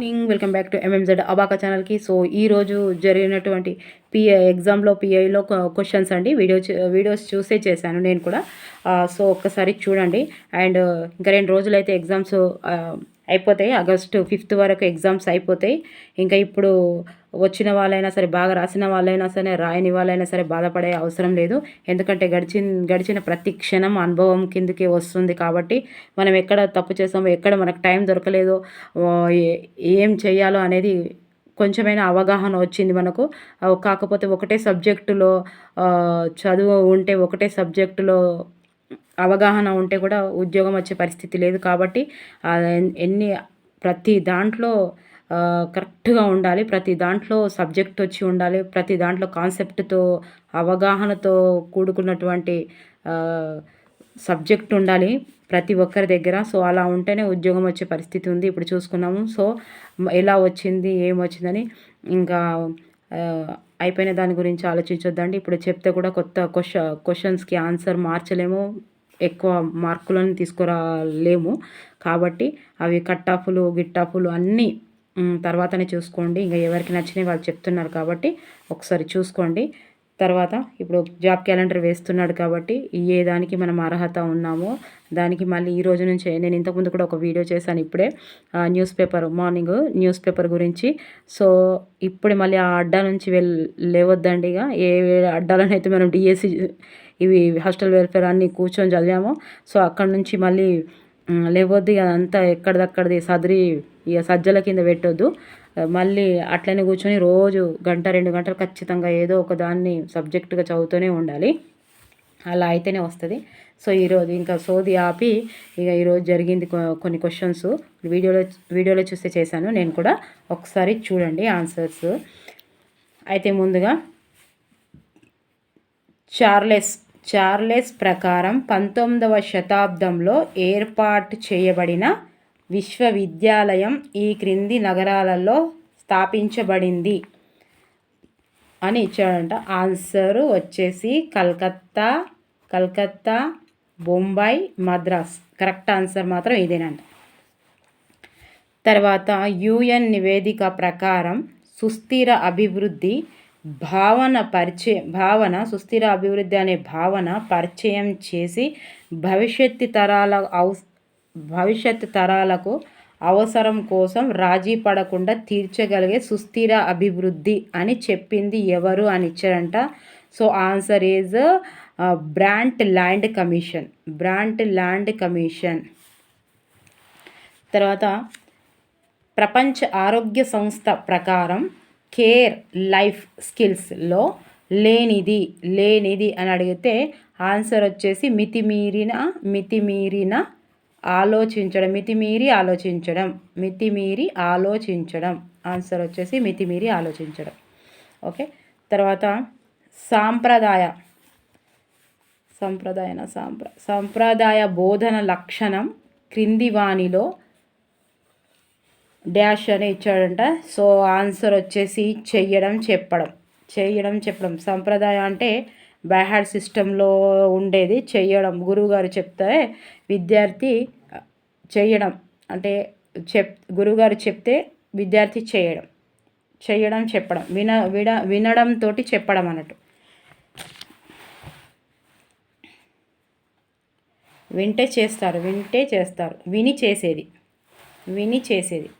Morning welcome back to MMZ abaca ఛానల్కి so ఈ రోజు జరిగినటువంటి పిఐ ఎగ్జామ్లో పిఐలో క్వశ్చన్స్ అండి. వీడియో వీడియోస్ చూసే చేశాను నేను కూడా. సో ఒక్కసారి చూడండి. అండ్ ఇంకా రెండు రోజులైతే ఎగ్జామ్స్ అయిపోతాయి. ఆగస్టు ఫిఫ్త్ వరకు ఎగ్జామ్స్ అయిపోతాయి. ఇంకా ఇప్పుడు వచ్చిన వాళ్ళైనా సరే బాగా రాసిన వాళ్ళైనా సరే రాయని వాళ్ళైనా సరే బాధపడే అవసరం లేదు. ఎందుకంటే గడిచిన గడిచిన ప్రతి క్షణం అనుభవం కిందకి వస్తుంది కాబట్టి మనం ఎక్కడ తప్పు చేసామో ఎక్కడ మనకు టైం దొరకలేదో ఏం చేయాలో అనేది కొంచెమైనా అవగాహన వచ్చింది మనకు. కాకపోతే ఒకటే సబ్జెక్టులో చదువు ఉంటే ఒకటే సబ్జెక్టులో అవగాహన ఉంటే కూడా ఉద్యోగం వచ్చే పరిస్థితి లేదు కాబట్టి ఎన్ని ప్రతి దాంట్లో కరెక్ట్గా ఉండాలి ప్రతి దాంట్లో సబ్జెక్ట్ వచ్చి ఉండాలి ప్రతి దాంట్లో కాన్సెప్ట్తో అవగాహనతో కూడుకున్నటువంటి సబ్జెక్ట్ ఉండాలి ప్రతి ఒక్కరి దగ్గర. సో అలా ఉంటేనే ఉద్యోగం వచ్చే పరిస్థితి ఉంది. ఇప్పుడు చూసుకున్నాము. సో ఎలా వచ్చింది ఏం వచ్చిందని ఇంకా అయిపోయిన దాని గురించి ఆలోచించొద్దండి. ఇప్పుడు చెప్తే కూడా కొత్త క్వశ్చ క్వశ్చన్స్కి ఆన్సర్ మార్చలేము ఎక్కువ మార్కులను తీసుకురాలేము. కాబట్టి అవి కట్ ఆఫ్లు గిట్ ఆఫ్లు అన్నీ తర్వాతనే చూసుకోండి. ఇంకా ఎవరికి నచ్చినవి వాళ్ళు చెప్తున్నారు కాబట్టి ఒకసారి చూసుకోండి. తర్వాత ఇప్పుడు జాబ్ క్యాలెండర్ వేస్తున్నాడు కాబట్టి ఏ దానికి మనం అర్హత ఉన్నామో దానికి మళ్ళీ ఈ రోజు నుంచే నేను ఇంతకుముందు కూడా ఒక వీడియో చేశాను ఇప్పుడే ఆ, newspaper morning newspaper గురించి. సో ఇప్పుడు మళ్ళీ ఆ అడ్డా నుంచి వెల్ లేవద్దండి ఇక. ఏ అడ్డాలను అయితే మనం డిఎస్సి ఇవి హాస్టల్ వెల్ఫేర్ అన్నీ కూర్చొని చదివామో సో అక్కడ నుంచి మళ్ళీ లేవద్దు ఇక. అదంతా ఎక్కడిదక్కడిది సదిరి ఇక సజ్జల కింద పెట్టొద్దు. మళ్ళీ అట్లనే కూర్చొని రోజు గంట రెండు గంటలు ఖచ్చితంగా ఏదో ఒక దాన్ని సబ్జెక్టుగా చదువుతూనే ఉండాలి. అలా అయితేనే వస్తుంది. సో ఈరోజు ఇంకా సోది ఆపి ఇక ఈరోజు జరిగింది కొన్ని క్వశ్చన్స్ వీడియోలో వీడియోలో చూస్తే చేశాను. నేను కూడా ఒకసారి చూడండి ఆన్సర్స్ అయితే ముందుగా చార్లెస్ చార్లెస్ ప్రకారం పంతొమ్మిదవ శతాబ్దంలో ఏర్పాటు చేయబడిన విశ్వవిద్యాలయం ఈ క్రింది నగరాలలో స్థాపించబడింది అని ఇచ్చాడంట. ఆన్సర్ వచ్చేసి కల్కత్తా కల్కత్తా బొంబాయి మద్రాస్. కరెక్ట్ ఆన్సర్ మాత్రం ఇదేనంట. తర్వాత యుఎన్ నివేదిక ప్రకారం సుస్థిర అభివృద్ధి భావన పరిచయ భావన సుస్థిర అభివృద్ధి అనే భావన పరిచయం చేసి భవిష్యత్తు తరాల అవస భవిష్యత్తు తరాలకు అవసరం కోసం రాజీ పడకుండా తీర్చగలిగే సుస్థిర అభివృద్ధి అని చెప్పింది ఎవరు అని ఇచ్చారంట. So answer is Brundtland commission. Brundtland commission. తర్వాత ప్రపంచ ఆరోగ్య సంస్థ ప్రకారం కేర్ లైఫ్ స్కిల్స్లో లేనిది లేనిది అని అడిగితే ఆన్సర్ వచ్చేసి మితిమీరిన మితిమీరిన ఆలోచించడం మితిమీరి ఆలోచించడం మితిమీరి ఆలోచించడం. ఆన్సర్ వచ్చేసి మితిమీరి ఆలోచించడం. ఓకే తర్వాత సాంప్రదాయ. సంప్రదాయన సాంప్ర సంప్రదాయ బోధన లక్షణం క్రింది వాణిలో డాష్ అని ఇచ్చాడంట. సో ఆన్సర్ వచ్చేసి చెయ్యడం చెప్పడం. చేయడం చెప్పడం. సంప్రదాయం అంటే బ్యాహాడ్ సిస్టంలో ఉండేది చెయ్యడం. గురువుగారు చెప్తే విద్యార్థి చేయడం అంటే చెప్ గురువుగారు చెప్తే విద్యార్థి చేయడం చేయడం చెప్పడం. విన విన వినడంతో చెప్పడం అన్నట్టు. వింటే చేస్తారు. వింటే చేస్తారు. విని చేసేది. విని చేసేది.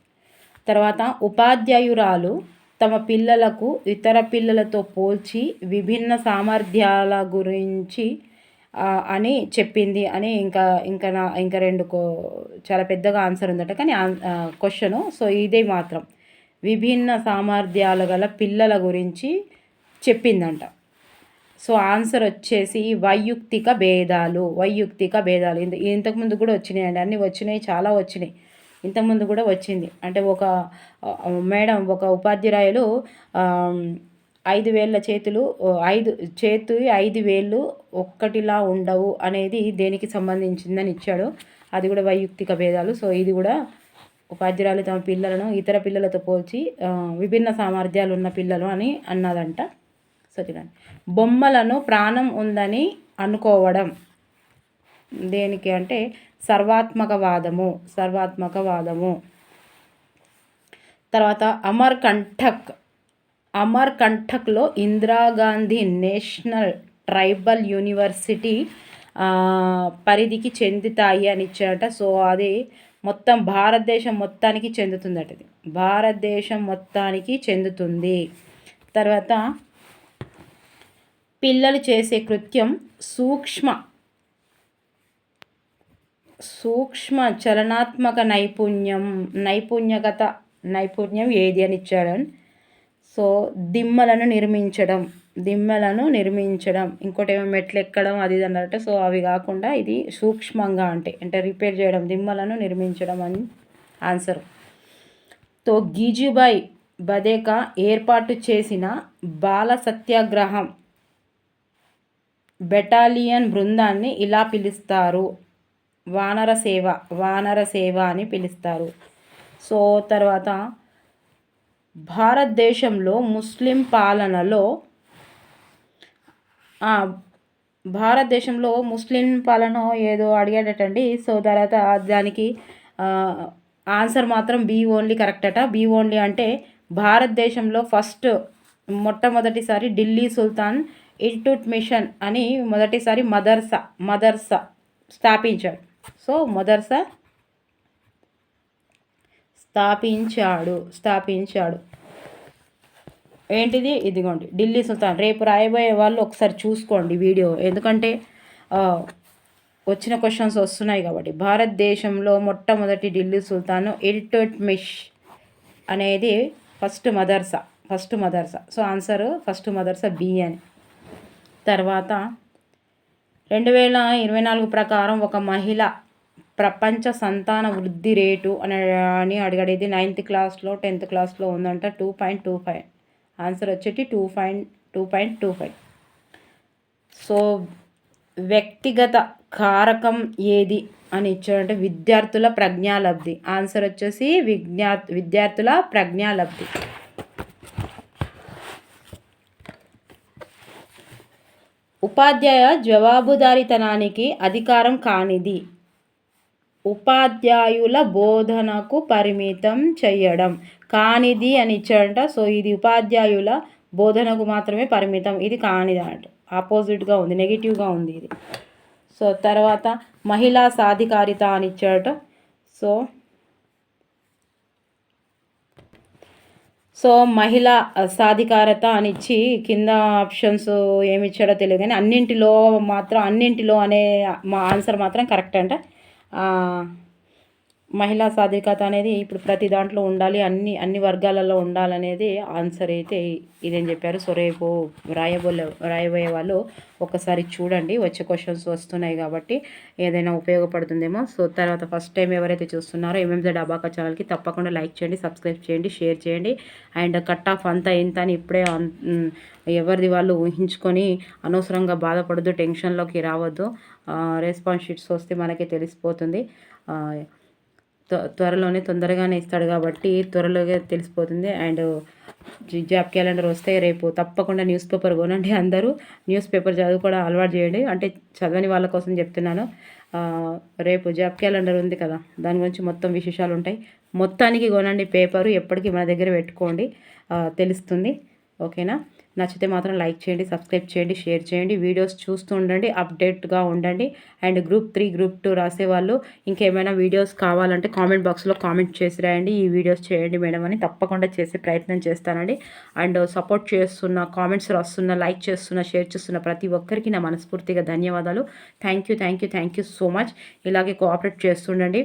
తర్వాత ఉపాధ్యాయురాలు తమ పిల్లలకు ఇతర పిల్లలతో పోల్చి విభిన్న సామర్థ్యాల గురించి అని చెప్పింది అని ఇంకా ఇంకా నా ఇంకా రెండు కో చాలా పెద్దగా ఆన్సర్ ఉందట. కానీ క్వశ్చను సో ఇదే మాత్రం. విభిన్న సామర్థ్యాలు గల పిల్లల గురించి చెప్పిందంట. సో ఆన్సర్ వచ్చేసి వైయుక్తిక భేదాలు వైయుక్తిక భేదాలు. ఇంత ఇంతకుముందు కూడా వచ్చినాయండి. అన్నీ వచ్చినాయి చాలా వచ్చినాయి. ఇంతకుముందు కూడా వచ్చింది. అంటే ఒక మేడం ఒక ఉపాధ్యాయులు ఐదు వేళ్ళ చేతులు ఐదు చేతు ఐదు వేళ్ళు ఒక్కటిలా ఉండవు అనేది దేనికి సంబంధించిందని ఇచ్చాడు. అది కూడా వైయుక్తిక భేదాలు. సో ఇది కూడా ఉపాధ్యాయులు తమ పిల్లలను ఇతర పిల్లలతో పోల్చి విభిన్న సామర్థ్యాలు ఉన్న పిల్లలు అని అన్నదంట. సో చూడండి. బొమ్మలను ప్రాణం ఉందని అనుకోవడం. దేనికి అంటే సర్వాత్మకవాదము సర్వాత్మకవాదము. తర్వాత అమర్ కంఠక్ అమర్ కంఠక్లో ఇందిరాగాంధీ నేషనల్ ట్రైబల్ యూనివర్సిటీ పరిధికి చెందుతాయి అని ఇచ్చారట. సో అది మొత్తం భారతదేశం మొత్తానికి చెందుతుందట ఇది భారతదేశం మొత్తానికి చెందుతుంది. తర్వాత పిల్లలు చేసే కృత్యం సూక్ష్మ సూక్ష్మ చలనాత్మక నైపుణ్యం నైపుణ్యగత నైపుణ్యం ఏది అని ఇచ్చాడని సో దిమ్మలను నిర్మించడం దిమ్మలను నిర్మించడం. ఇంకోటి ఏమో మెట్లు ఎక్కడం అది ఇది అన్నట్టు. సో అవి కాకుండా ఇది సూక్ష్మంగా అంటే అంటే రిపేర్ చేయడం దిమ్మలను నిర్మించడం అని ఆన్సర్. తో గీజుబాయ్ బదేకా ఏర్పాటు చేసిన బాల సత్యాగ్రహం బెటాలియన్ బృందాన్ని ఇలా పిలుస్తారు. వానర సేవ వానర సేవ అని పిలుస్తారు. సో తర్వాత భారతదేశంలో ముస్లిం పాలనలో భారతదేశంలో ముస్లిం పాలన ఏదో అడిగాడటండి. సో తర్వాత దానికి ఆన్సర్ మాత్రం బీ ఓన్లీ కరెక్ట్ అట. బీ ఓన్లీ అంటే భారతదేశంలో ఫస్ట్ మొట్టమొదటిసారి ఢిల్లీ సుల్తాన్ ఇల్టుట్ మిషన్ అని మొదటిసారి మదర్సా మదర్సా స్థాపించాడు. సో మదర్సా స్థాపించాడు స్థాపించాడు. ఏంటిది? ఇదిగోండి. ఢిల్లీ సుల్తాన్. రేపు రాయబోయే వాళ్ళు ఒకసారి చూసుకోండి వీడియో. ఎందుకంటే వచ్చిన క్వశ్చన్స్ వస్తున్నాయి కాబట్టి. భారతదేశంలో మొట్టమొదటి ఢిల్లీ సుల్తాన్ మిష్ అనేది ఫస్ట్ మదర్సా? ఫస్ట్ మదర్సా. సో ఆన్సర్ ఫస్ట్ మదర్సా బి అని. తర్వాత రెండు వేల ఇరవై నాలుగు ప్రకారం ఒక మహిళ ప్రపంచ సంతాన వృద్ధి రేటు అని అని అడిగడేది నైన్త్ క్లాస్లో టెన్త్ క్లాస్లో ఉందంట. Two point two five. Answer వచ్చేటి two point two point two five. So వ్యక్తిగత కారకం ఏది అని ఇచ్చాడంటే విద్యార్థుల ప్రజ్ఞాలబ్ధి. ఆన్సర్ వచ్చేసి విజ్ఞా విద్యార్థుల ప్రజ్ఞాలబ్ధి. ఉపాధ్యాయ జవాబుదారీతనానికి అధికారం కానిది. ఉపాధ్యాయుల బోధనకు పరిమితం చేయడం కానిది అని ఇచ్చాడంట. సో ఇది ఉపాధ్యాయుల బోధనకు మాత్రమే పరిమితం. ఇది కానిది అన్నట్టు. ఆపోజిట్గా ఉంది. నెగిటివ్గా ఉంది ఇది. సో తర్వాత మహిళా సాధికారిత అని ఇచ్చాడట. సో సో మహిళ సాధికారత అనిచ్చి కింద ఆప్షన్స్ ఏమి ఇచ్చాడో తెలియదు కానీ అన్నింటిలో మాత్రం అన్నింటిలో అనే మా ఆన్సర్ మాత్రం కరెక్ట్ అంట. మహిళా సాధికారత అనేది ఇప్పుడు ప్రతి దాంట్లో ఉండాలి అన్ని అన్ని వర్గాలలో ఉండాలనేది ఆన్సర్ అయితే ఇదేం చెప్పారు. సో రేపు రాయబోలే రాయబోయే వాళ్ళు ఒకసారి చూడండి. వచ్చే క్వశ్చన్స్ వస్తున్నాయి కాబట్టి ఏదైనా ఉపయోగపడుతుందేమో. సో తర్వాత ఫస్ట్ టైం ఎవరైతే చూస్తున్నారో ఎంఎంజెడ్ అబాకా ఛానల్కి తప్పకుండా లైక్ చేయండి సబ్స్క్రైబ్ చేయండి షేర్ చేయండి. అండ్ కట్ ఆఫ్ అంతా ఎంత అని ఇప్పుడే ఎవరిది వాళ్ళు ఊహించుకొని అనవసరంగా బాధపడద్దు టెన్షన్లోకి రావద్దు. రెస్పాన్స్ షీట్స్ వస్తే మనకే తెలిసిపోతుంది. త్వరలోనే తొందరగానే ఇస్తాడు కాబట్టి త్వరలోగా తెలిసిపోతుంది. అండ్ జాబ్ క్యాలెండర్ వస్తే రేపు తప్పకుండా న్యూస్ పేపర్ కొనండి అందరూ. న్యూస్ పేపర్ చదువు కూడా అలవాటు చేయండి. అంటే చదవని వాళ్ళ కోసం చెప్తున్నాను. రేపు జాబ్ క్యాలెండర్ ఉంది కదా దాని గురించి మొత్తం విశేషాలు ఉంటాయి. మొత్తానికి కొనండి పేపరు ఎప్పటికీ మన దగ్గర పెట్టుకోండి. తెలుస్తుంది. ఓకేనా? నచ్చితే మాత్రం లైక్ చేయండి సబ్స్క్రైబ్ చేయండి షేర్ చేయండి వీడియోస్ చూస్తూ ఉండండి అప్డేట్గా ఉండండి. And group three group two రాసేవాళ్ళు ఇంకేమైనా వీడియోస్ కావాలంటే కామెంట్ బాక్స్లో కామెంట్ చేసి రాయండి. ఈ వీడియోస్ చేయండి మేడం అని తప్పకుండా చేసే ప్రయత్నం చేస్తానండి. అండ్ సపోర్ట్ చేస్తున్న కామెంట్స్ రాస్తున్న లైక్ చేస్తున్న షేర్ చేస్తున్న ప్రతి ఒక్కరికి నా మనస్ఫూర్తిగా ధన్యవాదాలు. Thank you thank you thank you so much. ఇలాగే కోఆపరేట్ చేస్తుండండి.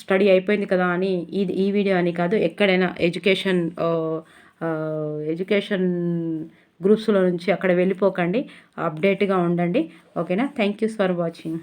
స్టడీ అయిపోయింది కదా అని ఇది ఈ వీడియో అని కాదు ఎక్కడైనా ఎడ్యుకేషన్ ఎడ్యుకేషన్ గ్రూప్స్లో నుంచి అక్కడ వెళ్ళిపోకండి. అప్డేట్గా ఉండండి. ఓకేనా? Thank you for watching.